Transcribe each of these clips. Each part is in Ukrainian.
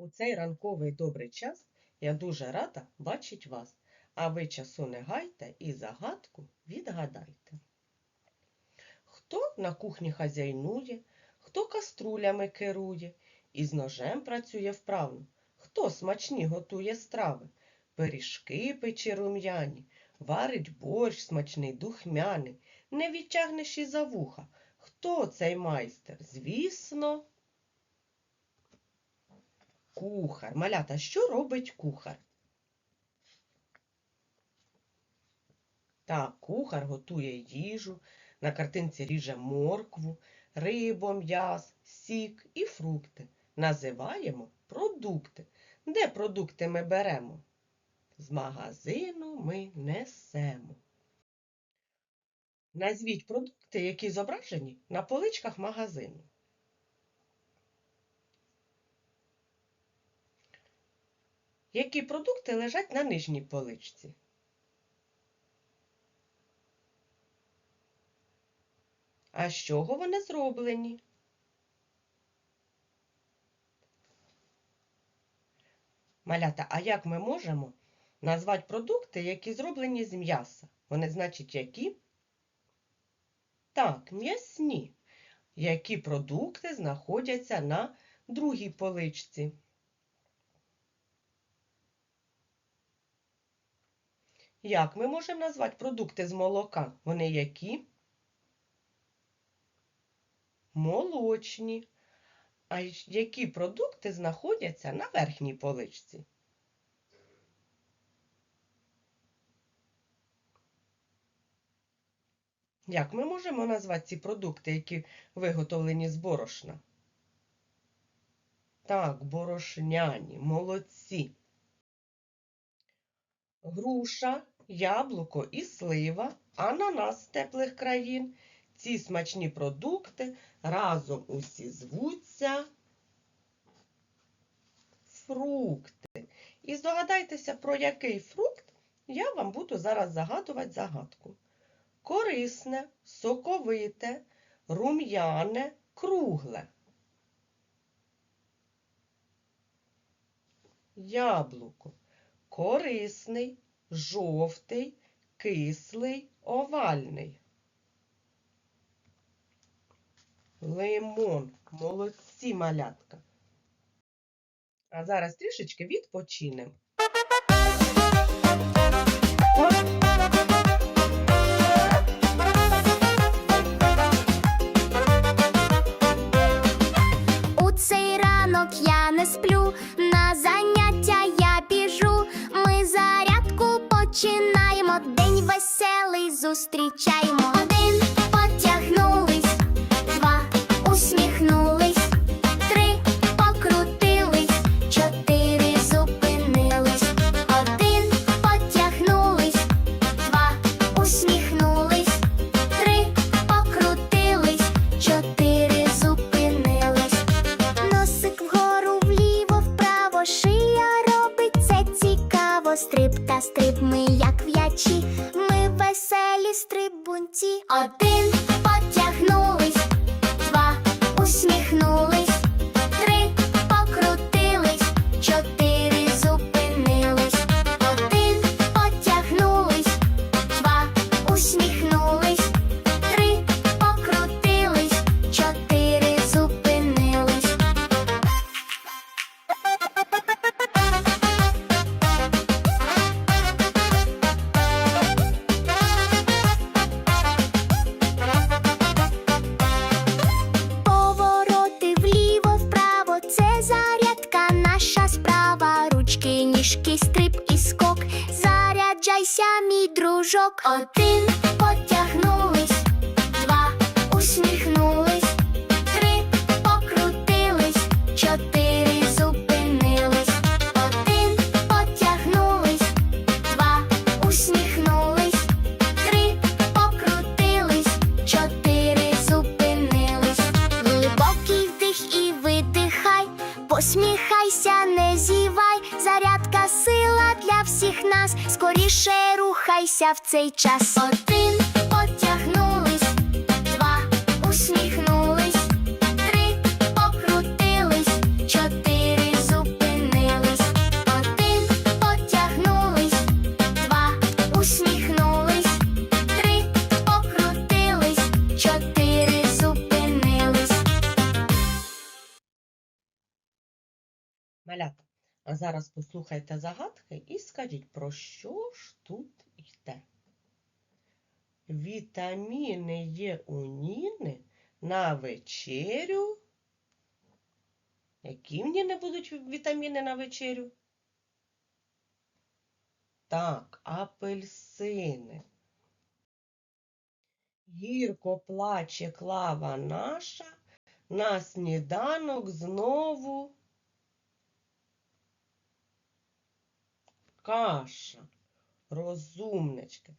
У цей ранковий добрий час я дуже рада бачить вас, а ви часу не гайте і загадку відгадайте. Хто на кухні хазяйнує, хто каструлями керує, і з ножем працює вправно, хто смачні готує страви, пиріжки пече рум'яні, варить борщ смачний, духмяний, не відтягнеш і за вуха. Хто цей майстер? Звісно, Кухар. Малята, що робить кухар? Так, кухар готує їжу, на картинці ріже моркву, рибу, м'яс, сік і фрукти. Називаємо продукти. Де продукти ми беремо? З магазину ми несемо. Назвіть продукти, які зображені на поличках магазину. Які продукти лежать на нижній поличці? А з чого вони зроблені? Малята, а як ми можемо назвати продукти, які зроблені з м'яса? Вони значить які? Так, м'ясні. Які продукти знаходяться на другій поличці? Як ми можемо назвати продукти з молока? Вони які? Молочні. А які продукти знаходяться на верхній поличці? Як ми можемо назвати ці продукти, які виготовлені з борошна? Так, борошняні, молодці. Груша, яблуко і слива, ананас з теплих країн. Ці смачні продукти разом усі звуться фрукти. І здогадайтеся, про який фрукт я вам буду зараз загадувати загадку. Корисне, соковите, рум'яне, кругле. Яблуко. Корисний, жовтий, кислий, овальний. Лимон. Молодці малятка. А зараз трішечки відпочинемо. зустрічаємо. Один справа. Ручки, ніжки, стрип і скок. Заряджайся, мій дружок. Один скоріше рухайся в цей час. Один потягнулись, два усміхнулись, три покрутились, чотири зупинились, один потягнулись, два усміхнулись, три покрутились, чотири зупинились. Малята а зараз послухайте загадки і скажіть, про що ж тут йде. Вітаміни є у Ніни на вечерю. Які в Ніни будуть вітаміни на вечерю? Так, апельсини. Гірко плаче клава наша, на сніданок знову каша. Розумнички.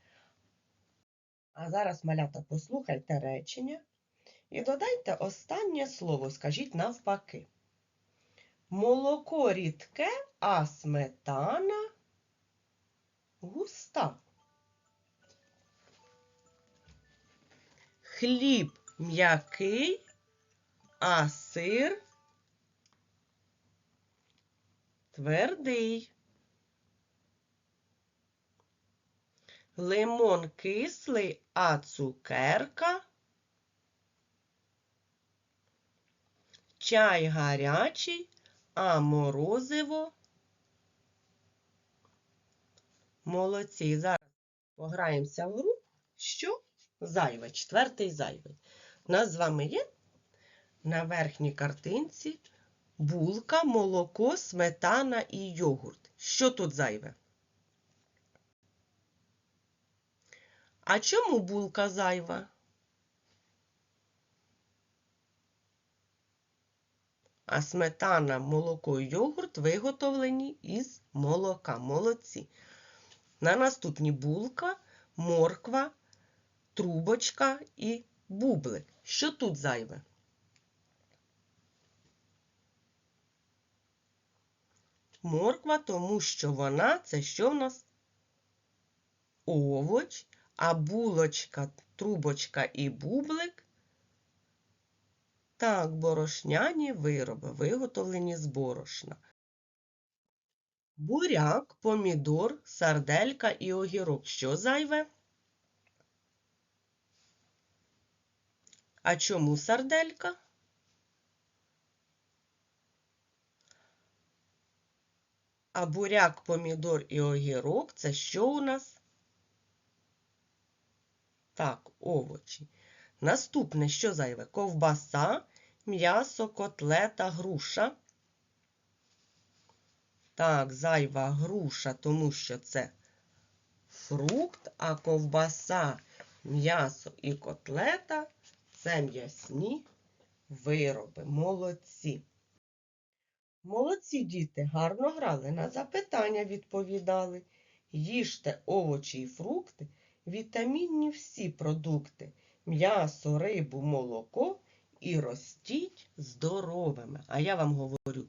А зараз, малята, послухайте речення і додайте останнє слово, скажіть навпаки. Молоко рідке, а сметана густа. Хліб м'який, а сир твердий. Лимон кислий, а цукерка. Чай гарячий, а морозиво. Молодці. Зараз пограємося в гру. Що зайве? Четвертий зайвий. У нас з вами є на верхній картинці булка, молоко, сметана і йогурт. Що тут зайве? А чому булка зайва? А сметана, молоко і йогурт виготовлені із молока. Молодці. На наступні булка, морква, трубочка і бублик. Що тут зайве? Морква, тому що вона це що в нас? Овоч, а булочка, трубочка і бублик. Так, борошняні вироби, виготовлені з борошна. Буряк, помідор, сарделька і огірок. Що зайве? А чому сарделька? А буряк, помідор і огірок це що у нас? Так, овочі. Наступне, що зайве? Ковбаса, м'ясо, котлета, груша. Так, зайва груша, тому що це фрукт, а ковбаса, м'ясо і котлета це м'ясні вироби. Молодці. Молодці діти, гарно грали, на запитання відповідали. Їжте овочі і фрукти, вітамінні всі продукти, м'ясо, рибу, молоко і ростіть здоровими. А я вам говорю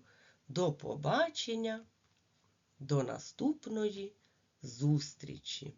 до побачення, до наступної зустрічі.